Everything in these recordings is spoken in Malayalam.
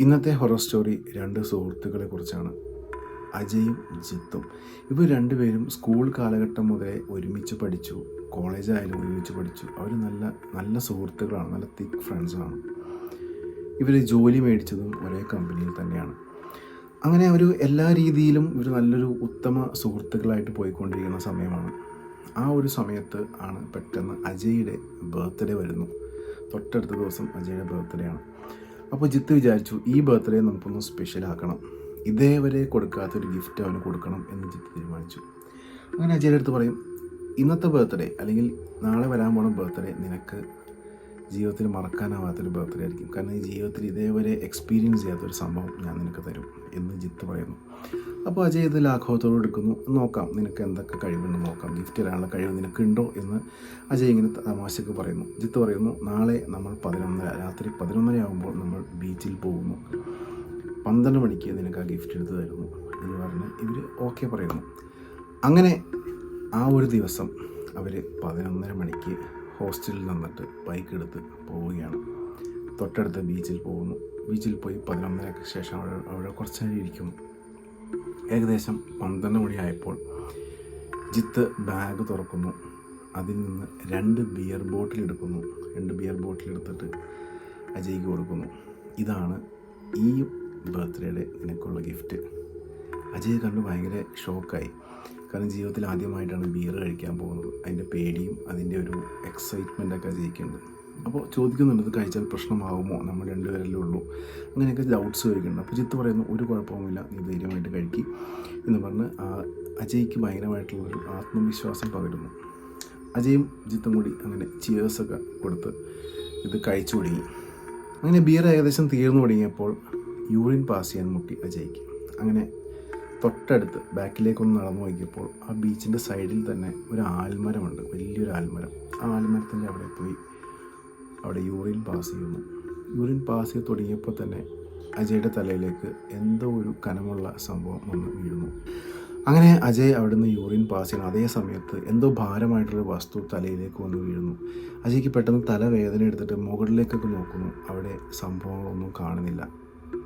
ഇന്നത്തെ ഹൊറർ സ്റ്റോറി രണ്ട് സുഹൃത്തുക്കളെ കുറിച്ചാണ്. അജയും ജിത്തും. ഇവർ രണ്ടുപേരും സ്കൂൾ കാലഘട്ടം മുതലേ ഒരുമിച്ച് പഠിച്ചു. കോളേജായാലും ഒരുമിച്ച് പഠിച്ചു. അവർ നല്ല നല്ല സുഹൃത്തുക്കളാണ്. നല്ല തിക്ക് ഫ്രണ്ട്സാണ് ഇവർ ജോലി മേടിച്ചതും ഒരേ കമ്പനിയിൽ തന്നെയാണ്. അങ്ങനെ ഒരു എല്ലാ രീതിയിലും ഒരു നല്ലൊരു ഉത്തമ സുഹൃത്തുക്കളായിട്ട് പോയിക്കൊണ്ടിരിക്കുന്ന സമയമാണ്. ആ ഒരു സമയത്ത് ആണ് പെട്ടെന്ന് അജയുടെ ബർത്ത്ഡേ വരുന്നു. തൊട്ടടുത്ത ദിവസം അജയുടെ ബർത്ത്ഡേ ആണ്. അപ്പോൾ ജിത്ത് വിചാരിച്ചു ഈ ബർത്ത്ഡേ നമുക്കൊന്ന് സ്പെഷ്യൽ ആക്കണം. ഇതേവരെ കൊടുക്കാത്തൊരു ഗിഫ്റ്റ് അവന് കൊടുക്കണം എന്ന് ജിത്ത് തീരുമാനിച്ചു. അങ്ങനെ അജയുടെ അടുത്ത് പറയും ഇന്നത്തെ ബർത്ത്ഡേ അല്ലെങ്കിൽ നാളെ വരാൻ പോകുന്ന ബർത്ത്ഡേ നിനക്ക് ജീവിതത്തിൽ മറക്കാനാവാത്തൊരു ബർത്ത്ഡേ ആയിരിക്കും. കാരണം ഈ ജീവിതത്തിൽ ഇതേവരെ എക്സ്പീരിയൻസ് ചെയ്യാത്തൊരു സംഭവം ഞാൻ നിനക്ക് തരും എന്ന് ജിത്ത് പറയുന്നു. അപ്പോൾ അജയ് ഇത് ലാഘവത്തോട് എടുക്കുന്നു. നോക്കാം നിനക്ക് എന്തൊക്കെ കഴിവുണ്ട് നോക്കാം. ഗിഫ്റ്റ് തരാനുള്ള കഴിവ് നിനക്കുണ്ടോ എന്ന് അജയ് ഇങ്ങനെ തമാശക്ക് പറയുന്നു. ജിത്ത് പറയുന്നു നാളെ നമ്മൾ പതിനൊന്നര രാത്രി പതിനൊന്നര ആകുമ്പോൾ നമ്മൾ ബീച്ചിൽ പോകുന്നു. പന്ത്രണ്ട് മണിക്ക് നിനക്ക് ആ ഗിഫ്റ്റ് എടുത്ത് തരുന്നു. എന്ന് പറഞ്ഞ് ഇവർ ഓക്കെ പറയുന്നു. അങ്ങനെ ആ ഒരു ദിവസം അവർ പതിനൊന്നര മണിക്ക് ഹോസ്റ്റലിൽ നിന്നിട്ട് ബൈക്ക് എടുത്ത് പോവുകയാണ്. തൊട്ടടുത്ത ബീച്ചിൽ പോകുന്നു. ബീച്ചിൽ പോയി പതിനൊന്നരക്ക് ശേഷം അവിടെ അവിടെ കുറച്ച് നേരം ഇരിക്കുന്നു ഏകദേശം പന്ത്രണ്ട് മണിയായപ്പോൾ ജിത്ത് ബാഗ് തുറക്കുന്നു. അതിൽ നിന്ന് രണ്ട് ബിയർ ബോട്ടിൽ എടുക്കുന്നു. രണ്ട് ബിയർ ബോട്ടിൽ എടുത്തിട്ട് അജയ്ക്ക് കൊടുക്കുന്നു. ഇതാണ് ഈ ബർത്ത്ഡേയുടെ നിനക്കുള്ള ഗിഫ്റ്റ് അജയ് കണ്ട് ഭയങ്കര ഷോക്കായി കാരണം ജീവിതത്തിൽ ആദ്യമായിട്ടാണ് ബിയർ കഴിക്കാൻ പോകുന്നത്. അതിന്റെ പേടിയും അതിന്റെ ഒരു എക്സൈറ്റ്മെന്റൊക്കെ അജയ്ക്കുണ്ട്. അപ്പോൾ ചോദിക്കുന്നുണ്ട് ഇത് കഴിച്ചാൽ പ്രശ്നമാകുമോ നമ്മൾ രണ്ടുപേരല്ലേ ഉള്ളൂ. അങ്ങനെയൊക്കെ ഡൗട്ട്സ് ചോദിക്കുന്നുണ്ട്. അപ്പോൾ ജിത്ത് പറയുന്നു ഒരു കുഴപ്പവുമില്ല നീ ധൈര്യമായിട്ട് കഴിക്കി. എന്ന് പറഞ്ഞ് അജയ്ക്ക് ഭയങ്കരമായിട്ടുള്ളൊരു ആത്മവിശ്വാസം പകരുന്നു. അജയും ജിത്തും കൂടി അങ്ങനെ ചിയേഴ്സൊക്കെ കൊടുത്ത് ഇത് കഴിച്ചു തുടങ്ങി. അങ്ങനെ ബിയർ ഏകദേശം തീർന്നു തുടങ്ങിയപ്പോൾ യൂറിൻ പാസ് ചെയ്യാൻ മുട്ടി അജയ്ക്ക്. അങ്ങനെ തൊട്ടടുത്ത് ബാക്കിലേക്കൊന്ന് നടന്നു നോക്കിയപ്പോൾ ആ ബീച്ചിന്റെ സൈഡിൽ തന്നെ ഒരു ആൽമരമുണ്ട് വലിയൊരു ആൽമരം. ആ ആൽമരത്തിന്റെ അവിടെ പോയി അവിടെ യൂറിൻ പാസ് ചെയ്യുന്നു. യൂറിൻ പാസ് ചെയ്ത് തുടങ്ങിയപ്പോൾ തന്നെ അജയുടെ തലയിലേക്ക് എന്തോ ഒരു കനമുള്ള സംഭവം വന്ന് വീഴുന്നു. അങ്ങനെ അജയ് അവിടുന്ന് യൂറിൻ പാസ് ചെയ്യുന്നു. അതേ സമയത്ത് എന്തോ ഭാരമായിട്ടുള്ള വസ്തു തലയിലേക്ക് വന്ന് വീഴുന്നു. അജയ്ക്ക് പെട്ടെന്ന് തലവേദന എടുത്തിട്ട് മുകളിലേക്കൊക്കെ നോക്കുന്നു. അവിടെ സംഭവങ്ങളൊന്നും കാണുന്നില്ല.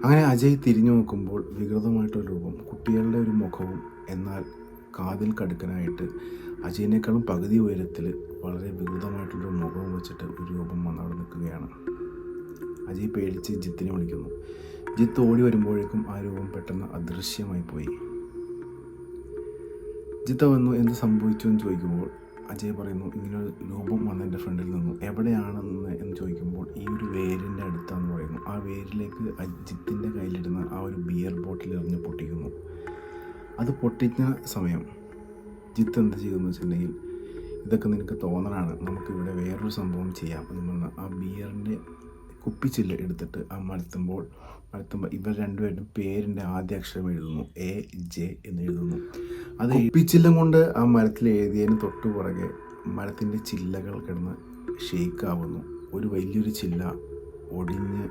അങ്ങനെ അജയ് തിരിഞ്ഞു നോക്കുമ്പോൾ വികൃതമായിട്ടൊരു രൂപം കുട്ടികളുടെ ഒരു മുഖവും എന്നാൽ കാതിൽ കടുക്കനായിട്ട് അജയിനേക്കാളും പകുതി ഉയരത്തിൽ വളരെ വികൃതമായിട്ടുള്ളൊരു മുഖം വെച്ചിട്ട് ഒരു രൂപം വന്ന് അവിടെ നിൽക്കുകയാണ്. അജയ് പേടിച്ച് ജിത്തിനെ വിളിക്കുന്നു. ജിത്ത് ഓടി വരുമ്പോഴേക്കും ആ രൂപം പെട്ടെന്ന് അദൃശ്യമായി പോയി. ജിത്ത വന്നു എന്ത് സംഭവിച്ചു എന്ന് ചോദിക്കുമ്പോൾ അജയ് പറയുന്നു ഇങ്ങനൊരു രൂപം വന്ന് എന്റെ ഫ്രണ്ടിൽ നിന്നു. എവിടെയാണെന്ന് എന്ന് ചോദിക്കുമ്പോൾ ഈ ഒരു വേരിന്റെ അടുത്താന്ന് പറയുന്നു. ആ വേരിലേക്ക് അജിത്തിന്റെ കയ്യിലിരുന്ന ആ ഒരു ബിയർ ബോട്ടിൽ എറിഞ്ഞ് പൊട്ടിക്കുന്നു. അത് പൊട്ടിച്ച സമയം ജിത്ത് എന്ത് ചെയ്തെന്ന് വെച്ചിട്ടുണ്ടെങ്കിൽ ഇതൊക്കെ നിനക്ക് തോന്നലാണ്. നമുക്കിവിടെ വേറൊരു സംഭവം ചെയ്യാം. എന്ന് പറഞ്ഞാൽ ആ ബിയറിന്റെ കുപ്പിച്ചില്ല് എടുത്തിട്ട് ആ മലത്തുമ്പോൾ മലത്തുമ്പോൾ ഇവർ രണ്ടുപേരുടെ പേരിന്റെ ആദ്യ അക്ഷരം എഴുതുന്നു. എ ജെ എന്ന് എഴുതുന്നു. അത് കുപ്പിച്ചില്ലം കൊണ്ട് ആ മരത്തിൽ എഴുതിയതിന് തൊട്ട് പുറകെ മരത്തിന്റെ ചില്ലകൾ കിടന്ന് ഷെയ്ക്കാവുന്നു ഒരു വലിയൊരു ചില്ല ഒടിഞ്ഞ്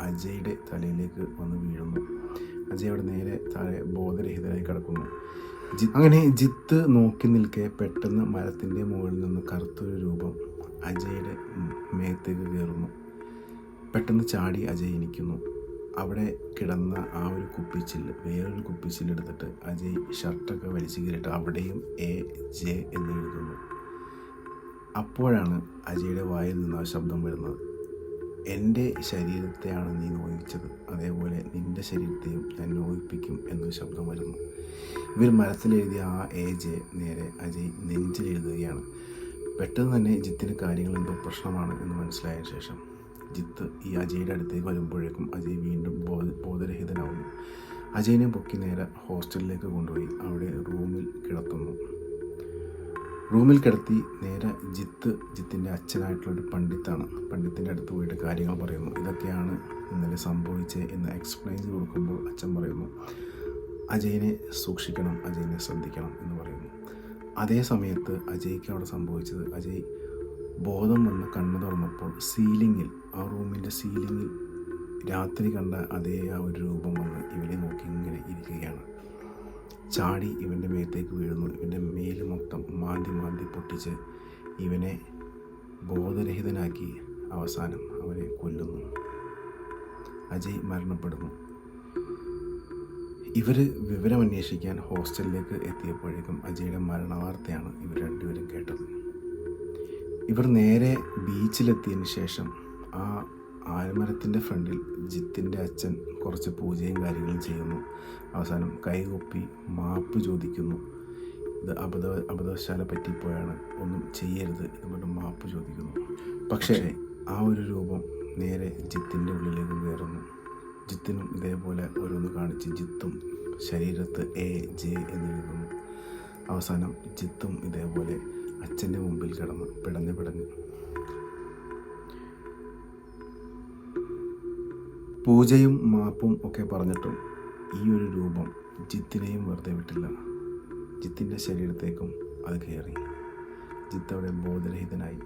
അജയുടെ തലയിലേക്ക് വന്ന് വീഴുന്നു. അജയ് അവിടെ നേരെ താഴെ ബോധരഹിതനായി കിടക്കുന്നു. അങ്ങനെ ജിത്ത് നോക്കി നിൽക്കെ പെട്ടെന്ന് മരത്തിന്റെ മുകളിൽ നിന്ന് കറുത്തൊരു രൂപം അജയുടെ മേത്തേക്ക് കയറുന്നു. പെട്ടെന്ന് ചാടി അജയ് എനിക്കുന്നു അവിടെ കിടന്ന ആ ഒരു കുപ്പിച്ചിൽ വേറൊരു കുപ്പിച്ചില്ലെടുത്തിട്ട് അജയ് ഷർട്ടൊക്കെ വലിച്ചു കയറിയിട്ട് അവിടെയും എ ജെ എന്ന് എഴുതുന്നു. അപ്പോഴാണ് അജയുടെ വായിൽ നിന്ന് ആ ശബ്ദം വരുന്നത്. എന്റെ ശരീരത്തെയാണ് നീ നോയിച്ചത്. അതേപോലെ നിന്റെ ശരീരത്തെയും ഞാൻ നോയിപ്പിക്കും എന്നൊരു ശബ്ദം വരുന്നു. ഇവർ മരത്തിലെഴുതിയ ആ എ ജെ നേരെ അജയ് നെഞ്ചിലെഴുതുകയാണ് പെട്ടെന്ന് തന്നെ ജിത്തിന് കാര്യങ്ങൾ എന്തോ പ്രശ്നമാണ് എന്ന് മനസ്സിലായ ശേഷം ജിത്ത് ഈ അജയുടെ അടുത്തേക്ക് വരുമ്പോഴേക്കും അജയ് വീണ്ടും ബോധ ബോധരഹിതനാവുന്നു. അജയനെ പൊക്കി നേരെ ഹോസ്റ്റലിലേക്ക് കൊണ്ടുപോയി. അവിടെ റൂമിൽ കിടത്തുന്നു റൂമിൽ കിടത്തി നേരെ ജിത്ത് ജിത്തിന്റെ അച്ഛനായിട്ടുള്ളൊരു പണ്ഡിത്താണ്. പണ്ഡിത്തിന്റെ അടുത്ത് പോയിട്ട് കാര്യങ്ങൾ പറയുന്നു. ഇതൊക്കെയാണ് ഇന്നലെ സംഭവിച്ചത് എന്ന് എക്സ്പ്ലെയിൻ ചെയ്ത് കൊടുക്കുമ്പോൾ അച്ഛൻ പറയുന്നു അജയിനെ സൂക്ഷിക്കണം അജയിനെ ശ്രദ്ധിക്കണം എന്ന് പറയുന്നു. അതേ സമയത്ത് അജയ്ക്ക് അവിടെ സംഭവിച്ചത് അജയ് ബോധം വന്ന് കണ്ണു തുറന്നപ്പോൾ സീലിങ്ങിൽ ആ റൂമിന്റെ സീലിങ്ങിൽ രാത്രി കണ്ട അതേ ആ ഒരു രൂപം വന്ന് ഇവരെ നോക്കി ഇങ്ങനെ ഇരിക്കുകയാണ്. ചാടി ഇവന്റെ മേത്തേക്ക് വീഴുന്നു. ഇവന്റെ മേൽ മൊത്തം മാന്തി മാന്തി പൊട്ടിച്ച് ഇവനെ ബോധരഹിതനാക്കി അവസാനം അവനെ കൊല്ലുന്നു. അജയ് മരണപ്പെടുന്നു. ഇവർ വിവരം അന്വേഷിക്കാൻ ഹോസ്റ്റലിലേക്ക് എത്തിയപ്പോഴേക്കും അജയുടെ മരണവാർത്തയാണ് ഇവർ രണ്ടുപേരും കേട്ടത്. ഇവർ നേരെ ബീച്ചിലെത്തിയതിന് ശേഷം ആ ആൽമരത്തിന്റെ ഫ്രണ്ടിൽ ജിത്തിന്റെ അച്ഛൻ കുറച്ച് പൂജയും കാര്യങ്ങളും ചെയ്യുന്നു. അവസാനം കൈകൊപ്പി മാപ്പ് ചോദിക്കുന്നു. ഇത് അബദ്ധ അബദ്ധവശാല പറ്റിപ്പോയാണ്. ഒന്നും ചെയ്യരുത് എന്ന് പറഞ്ഞ് മാപ്പ് ചോദിക്കുന്നു. പക്ഷേ ആ ഒരു രൂപം നേരെ ജിത്തിന്റെ ഉള്ളിലേക്ക് കയറുന്നു. ജിത്തിനും ഇതേപോലെ ഓരോന്ന് കാണിച്ച് ജിത്തും ശരീരത്ത് എ ജെ എന്നെഴുതുന്നു അവസാനം ജിത്തും ഇതേപോലെ അച്ഛന്റെ മുമ്പിൽ കിടന്ന് പിടഞ്ഞ് പിടഞ്ഞ്. പൂജയും മാപ്പും ഒക്കെ പറഞ്ഞിട്ടും ഈ ഒരു രൂപം ജിത്തിനെയും വെറുതെ വിട്ടില്ല. ജിത്തിന്റെ ശരീരത്തേക്കും അത് കയറി. ജിത്ത് അവിടെ ബോധരഹിതനായി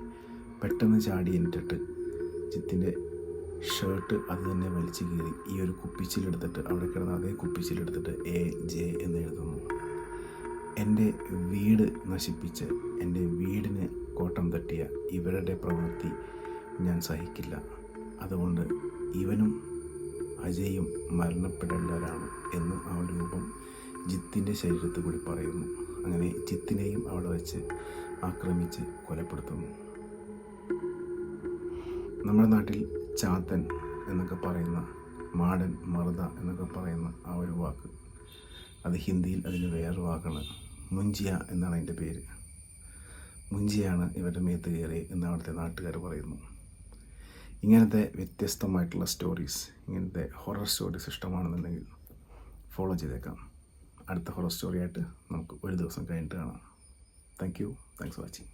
പെട്ടെന്ന് ചാടി എന്നിട്ടിട്ട് ജിത്തിന്റെ ഷർട്ട് അത് തന്നെ വലിച്ചു കീറി ഈ ഒരു കുപ്പിച്ചിലെടുത്തിട്ട് അവിടെ കിടന്ന അതേ കുപ്പിച്ചിലെടുത്തിട്ട് എ ജെ എന്ന് എഴുതുന്നു. എന്റെ വീട് നശിപ്പിച്ച് എന്റെ വീടിന് കോട്ടം തട്ടിയ ഇവരുടെ പ്രവൃത്തി ഞാൻ സഹിക്കില്ല. അതുകൊണ്ട് ഇവനും അജയും മരണപ്പെടേണ്ടവരാണ് എന്ന് ആ രൂപം ജിത്തിന്റെ ശരീരത്തിൽ കൂടി പറയുന്നു. അങ്ങനെ ജിത്തിനെയും അവിടെ വെച്ച് ആക്രമിച്ച് കൊലപ്പെടുത്തുന്നു. നമ്മുടെ നാട്ടിൽ ചാത്തൻ എന്നൊക്കെ പറയുന്ന മാടൻ മറുത എന്നൊക്കെ പറയുന്ന ആ ഒരു വാക്ക്. അത് ഹിന്ദിയിൽ അതിന് വേറെ വാക്കാണ്. മുഞ്ചിയ എന്നാണ് അതിന്റെ പേര്. മുഞ്ചിയാണ് ഇവരുടെ മേത്ത് കയറി എന്ന് അവിടുത്തെ നാട്ടുകാർ പറയുന്നു. ഇങ്ങനത്തെ വ്യത്യസ്തമായിട്ടുള്ള സ്റ്റോറീസ് ഇങ്ങനത്തെ ഹൊറർ സ്റ്റോറീസ് ഇഷ്ടമാണെന്നുണ്ടെങ്കിൽ ഫോളോ ചെയ്തേക്കാം. അടുത്ത ഹൊറർ സ്റ്റോറിയായിട്ട് നമുക്ക് ഒരു ദിവസം കഴിഞ്ഞിട്ട് കാണാം. Thank you thanks for watching